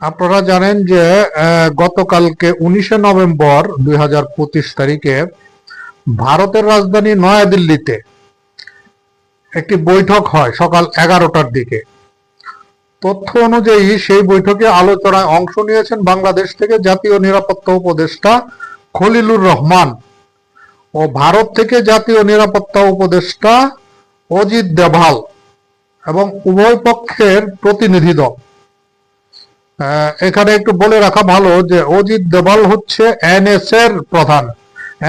আপনারা জানেন যে গতকালকে উনিশে নভেম্বর দুই হাজার পঁচিশ তারিখে ভারতের রাজধানী নয়াদিল্লিতে একটি বৈঠক হয় সকাল এগারোটার দিকে। তথ্য অনুযায়ী সেই বৈঠকে আলোচনায় অংশ নিয়েছেন বাংলাদেশ থেকে জাতীয় নিরাপত্তা উপদেষ্টা খলিলুর রহমান ও ভারত থেকে জাতীয় নিরাপত্তা উপদেষ্টা অজিত দেভাল এবং উভয় পক্ষের প্রতিনিধি দল। এখানে একটু বলে রাখা ভালো যে অজিত দেভাল হচ্ছে এনএসএ এর প্রধান।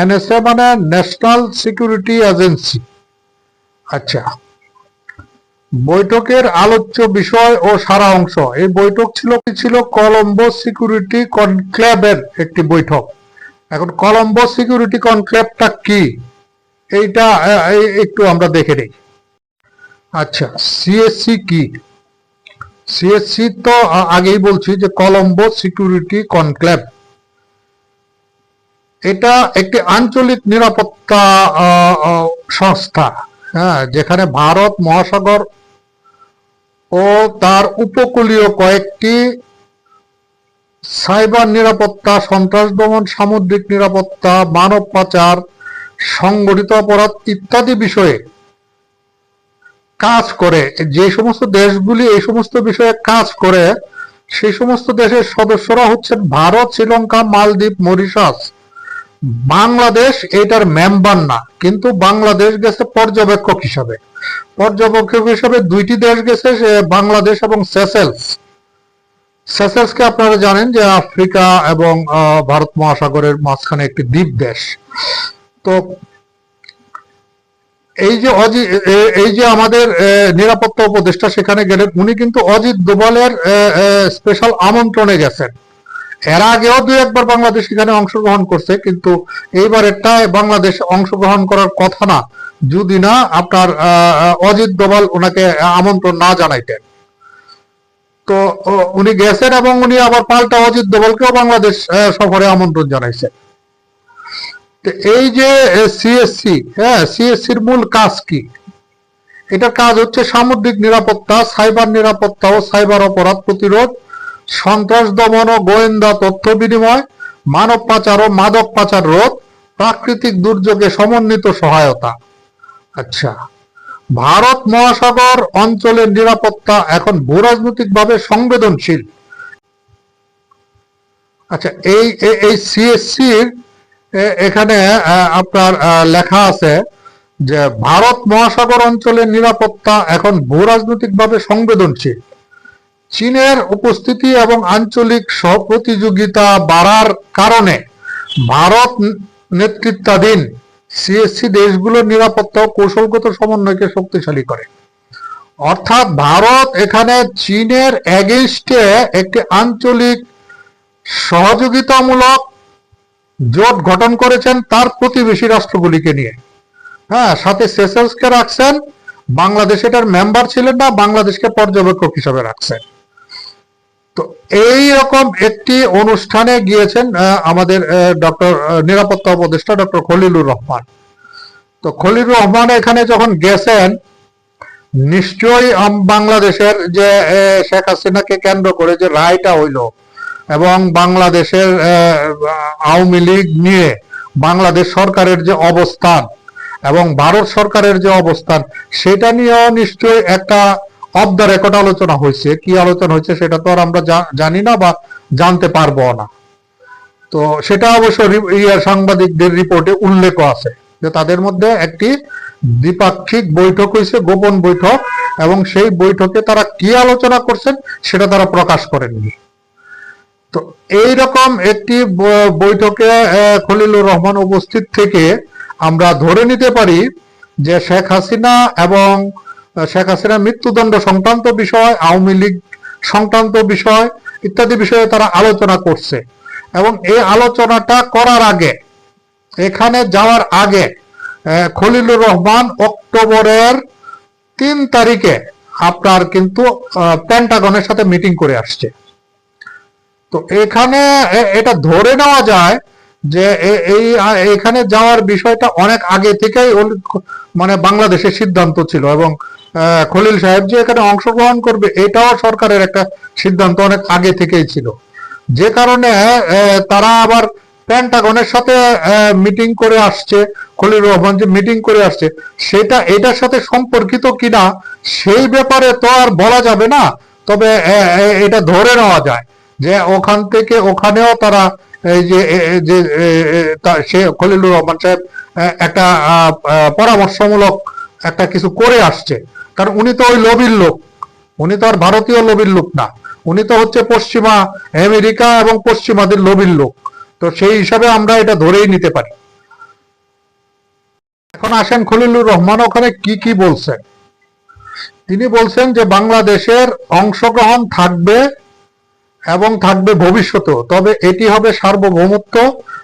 এনএসএ মানে ন্যাশনাল সিকিউরিটি এজেন্সি আচ্ছা বৈঠকের আলোচ্য বিষয় ও সারা অংশ। এই বৈঠক ছিল, কি ছিল? কলম্বো সিকিউরিটি কনক্লেভের একটি বৈঠক। এখন কলম্বো সিকিউরিটি কনক্লেভটা কি? এইটা একটু আমরা দেখে নিই। আচ্ছা সিএসসি কি? সিএসসি তো আগেই বলছি যে কলম্বো সিকিউরিটি কনক্লেভ এটা একটি আঞ্চলিক নিরাপত্তা সংস্থা হ্যাঁ যেখানে ভারত, মহাসাগর ও তার উপকূলীয় কয়েকটি সাইবার নিরাপত্তা সন্ত্রাস দমন সামুদ্রিক নিরাপত্তা, মানব পাচার, সংগঠিত অপরাধ ইত্যাদি বিষয়ে কাজ করে, যে সমস্ত দেশগুলি এই সমস্ত বিষয়ে কাজ করে, সেই সমস্ত দেশের সদস্যরা হচ্ছেন ভারত, শ্রীলঙ্কা, মালদ্বীপ, মরিশাস। বাংলাদেশ এটার মেম্বার না, কিন্তু বাংলাদেশ গেছে পর্যবেক্ষক হিসাবে। পর্যবেক্ষক হিসাবে দুইটি দেশ গেছে বাংলাদেশ এবং সেসেলস। সেসেলসকে আপনারা জানেন যে আফ্রিকা এবং ভারত মহাসাগরের মাঝখানে একটি দ্বীপ দেশ। তো এই যে অজিত এই যে আমাদের নিরাপত্তা উপদেষ্টা সেখানে গেলেন, উনি কিন্তু অজিত দোভালের স্পেশাল আমন্ত্রণে গেছেন। এর আগেও দুই একবার বাংলাদেশ এখানে অংশগ্রহণ করছে, কিন্তু এইবার এটা বাংলাদেশ অংশগ্রহণ করার কথা না। যদি না, আপনার অজিত দোভাল ওনাকে আমন্ত্রণ না জানাইতেন। তো উনি গেছেন এবং উনি আবার পাল্টা অজিত দোভালকেও বাংলাদেশ সফরে আমন্ত্রণ জানাইছেন। এই যে সিএসসি হ্যাঁ সিএসসির মূল কাজ কি? এটার কাজ হচ্ছে সামুদ্রিক নিরাপত্তা, সাইবার নিরাপত্তা ও সাইবার অপরাধ প্রতিরোধ, সন্ত্রাস দমন ও গোয়েন্দা তথ্য বিনিময়, মানব পাচার ও মাদক পাচার রোধ, প্রাকৃতিক দুর্যোগে সমন্বিত সহায়তা। আচ্ছা ভারত মহাসাগর অঞ্চলের নিরাপত্তা এখন ভূরাজনৈতিকভাবে সংবেদনশীল। আচ্ছা এই এই সিএসসির এখানে আপনার লেখা আছে যে ভারত মহাসাগর অঞ্চলের নিরাপত্তা এখন ভূরাজনৈতিকভাবে সংবেদনশীল। চীনের উপস্থিতি এবং আঞ্চলিক সহপ্রতিযোগিতা বাড়ার কারণে ভারত নেতৃত্বাধীন সিএসসি দেশগুলোর নিরাপত্তা কৌশলগত সমন্বয়কে শক্তিশালী করে। অর্থাৎ ভারত এখানে চীনের এগেনস্টে একটি আঞ্চলিক সহযোগিতামূলক জোট গঠন করেছেন তার প্রতিবেশী রাষ্ট্রগুলিকে নিয়ে। হ্যাঁ সাথে সেসেলসকে রাখছেন বাংলাদেশ এটার মেম্বার ছিলেন না, বাংলাদেশকে পর্যবেক্ষক হিসাবে রাখছেন। তো এই রকম একটি অনুষ্ঠানে গিয়েছেন আমাদের ডক্টর নিরাপত্তা উপদেষ্টা ডক্টর খলিলুর রহমান। তো খলিলুর রহমান এখানে যখন গেছেন, নিশ্চয়ই বাংলাদেশের যে শেখ হাসিনাকে কেন্দ্র করে যে রায়টা হইল এবং বাংলাদেশের আওয়ামী লীগ নিয়ে বাংলাদেশ সরকারের যে অবস্থান এবং ভারত সরকারের যে অবস্থান, সেটা নিয়েও নিশ্চয়ই একটা অফ দ্য রেকর্ড আলোচনা হয়েছে। কি আলোচনা হয়েছে সেটা তো আর আমরা জানি না বা জানতে পারব না। তো সেটা অবশ্য ইয়ার সাংবাদিকদের রিপোর্টে উল্লেখ আছে যে তাদের মধ্যে একটি দ্বিপাক্ষিক বৈঠক হয়েছে, গোপন বৈঠক, এবং সেই বৈঠকে তারা কি আলোচনা করছেন সেটা তারা প্রকাশ করেননি। তো এই রকম একটি বৈঠকে খলিলুর রহমান উপস্থিত থেকে আমরা ধরে নিতে পারি যে শেখ হাসিনা এবং শেখ হাসিনা মৃত্যুদণ্ড সংক্রান্ত বিষয় আওয়ামী লীগ সংক্রান্ত বিষয় ইত্যাদি বিষয়ে তারা আলোচনা করছে। এবং এই আলোচনাটা করার আগে এখানে যাওয়ার আগে খলিলুর রহমান অক্টোবরের তিন তারিখে আপনার কিন্তু আহ, পেন্টাগনের সাথে মিটিং করে আসছে। তো এখানে এটা ধরে নেওয়া যায় যে এই এখানে যাওয়ার বিষয়টা অনেক আগে থেকেই মানে বাংলাদেশের সিদ্ধান্ত ছিল এবং খলিল সাহেব যে এখানে অংশগ্রহণ করবে এটাও সরকারের একটা সিদ্ধান্ত অনেক আগে থেকেই ছিল। যে কারণে তারা আবার প্যান্টাগনের সাথে মিটিং করে আসছে খলিল রহমান যে মিটিং করে আসছে, সেটা, এটার সাথে সম্পর্কিত কিনা, সেই ব্যাপারে তো আর বলা যাবে না। তবে এটা ধরে নেওয়া যায়। যে ওখান থেকে ওখানেও তারা এই যে সে খলিলুর রহমান সাহেব একটা পরামর্শমূলক একটা কিছু করে আসছে। কারণ উনি তো ওই লবির লোক। উনি তো আর ভারতীয় লবির লোক না। উনি তো হচ্ছে পশ্চিমা আমেরিকা এবং পশ্চিমাদের লবির লোক। তো সেই হিসাবে আমরা এটা ধরেই নিতে পারি। এখন আসেন খলিলুর রহমান, ওখানে কি কি বলছেন? তিনি বলছেন যে বাংলাদেশের অংশগ্রহণ থাকবে এবং থাকবে ভবিষ্যতেও তবে এটি হবে সার্বভৌমত্ব,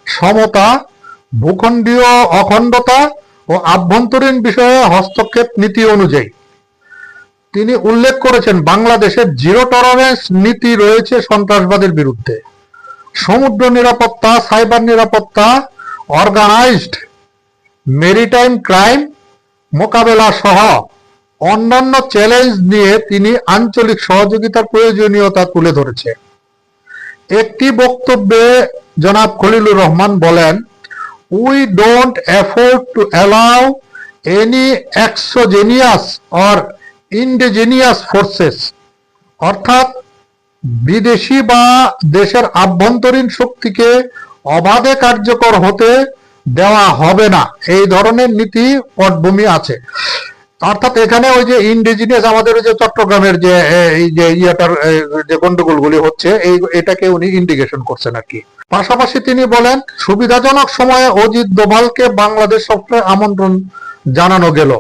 সমতা, ভূখণ্ডীয় অখণ্ডতা ও আভ্যন্তরীণ বিষয়ে হস্তক্ষেপ নীতি অনুযায়ী। তিনি উল্লেখ করেছেন বাংলাদেশের জিরো টলারেন্স নীতি রয়েছে সন্ত্রাসবাদের বিরুদ্ধে। সমুদ্র নিরাপত্তা, সাইবার নিরাপত্তা, অর্গানাইজড মেরিটাইম ক্রাইম মোকাবেলা সহ অন্যান্য চ্যালেঞ্জ নিয়ে তিনি আঞ্চলিক সহযোগিতার প্রয়োজনীয়তা তুলে ধরেছে একটি বক্তব্যে জনাব খলিলুর রহমান বলেন we don't afford to allow any exogenous or indigenous forces অর্থাৎ, বিদেশি বা দেশের আভ্যন্তরীণ শক্তিকে অবাধে কার্যকর হতে দেওয়া হবে না। এই ধরনের নীতি পটভূমি আছে। অর্থাৎ এখানে ওই যে ইন্ডিজিনিয়াস আমাদের ওই যে চট্টগ্রামের যে এই যে ইয়াটার যে গন্ডগোলগুলি হচ্ছে, এই, এটাকে উনি ইন্ডিকেশন করছেন আর কি। পাশাপাশি তিনি বলেন, সুবিধাজনক সময়ে অজিত দোভালকে বাংলাদেশ সফরে আমন্ত্রণ জানানো গেল।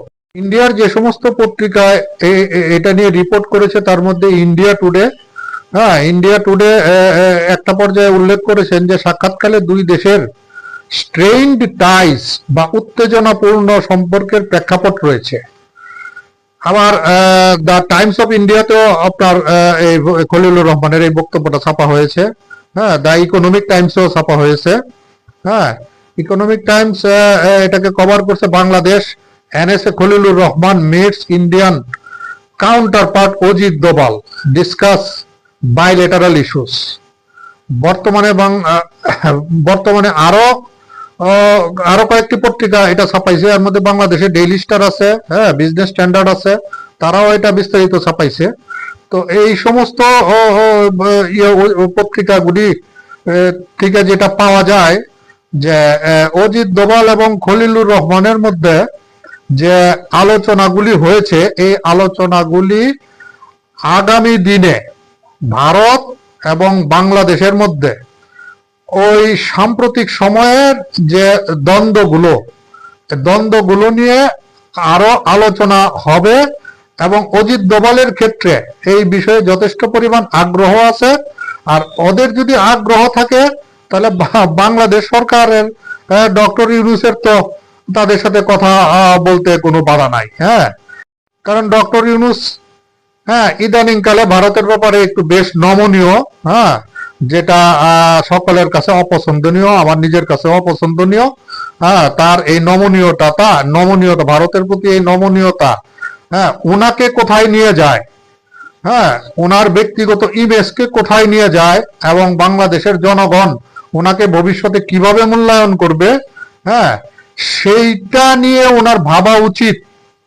ইন্ডিয়ার যে সমস্ত পত্রিকায় এটা নিয়ে রিপোর্ট করেছে, তার মধ্যে ইন্ডিয়া টুডে হ্যাঁ ইন্ডিয়া টুডে একটা পর্যায়ে উল্লেখ করেছেন যে, সাক্ষাৎকালে দুই দেশের স্ট্রেইনড টাইস বা উত্তেজনাপূর্ণ সম্পর্কের প্রেক্ষাপট রয়েছে। আবার দ্য টাইমস অফ ইন্ডিয়াতেও আপনার এই খলিলুর রহমানের এই বক্তব্যটা ছাপা হয়েছে। হ্যাঁ দ্য ইকোনমিক টাইমসও ছাপা হয়েছে। হ্যাঁ ইকোনমিক টাইমস এটাকে কভার করছে Bangladesh. NSA Khalilur Rahman meets Indian counterpart Ajit Doval discuss bilateral issues বর্তমানে বর্তমানে আরও আরও কয়েকটি পত্রিকা এটা ছাপাইছে। এর মধ্যে বাংলাদেশে ডেইলি স্টার আছে হ্যাঁ বিজনেস স্ট্যান্ডার্ড আছে তারাও এটা বিস্তারিত ছাপাইছে। তো এই সমস্ত ইয়ে, পত্রিকাগুলি থেকে যেটা পাওয়া যায় যে অজিত দোভাল এবং খলিলুর রহমানের মধ্যে যে আলোচনাগুলি হয়েছে এই আলোচনাগুলি আগামী দিনে ভারত এবং বাংলাদেশের মধ্যে ওই সাম্প্রতিক সময়ের যে দ্বন্দ্বগুলো দ্বন্দ্বগুলো নিয়ে আরও আলোচনা হবে এবং অজিত দোভালের ক্ষেত্রে এই বিষয়ে যথেষ্ট পরিমাণ আগ্রহ আছে। আর ওদের যদি আগ্রহ থাকে, তাহলে বাংলাদেশ সরকারের ডক্টর ইউনুসের তো তাদের সাথে কথা বলতে কোনো বাধা নাই হ্যাঁ? কারণ ডক্টর ইউনুস হ্যাঁ ইদানিংকালে ভারতের ব্যাপারে একটু বেশ নমনীয় হ্যাঁ? যেটা সকলের কাছে অপছন্দনীয়, আমার নিজের কাছে অপছন্দনীয় হ্যাঁ তার এই নমনীয়তা, তা নমনীয়তা, ভারতের প্রতি এই নমনীয়তা হ্যাঁ ওনাকে কোথায় নিয়ে যায়? হ্যাঁ ওনার ব্যক্তিগত ইমেজকে কোথায় নিয়ে যায়? এবং বাংলাদেশের জনগণ ওনাকে ভবিষ্যতে কীভাবে মূল্যায়ন করবে? হ্যাঁ সেইটা নিয়ে ওনার ভাবা উচিত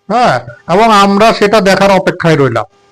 হ্যাঁ এবং আমরা সেটা দেখার অপেক্ষায় রইলাম।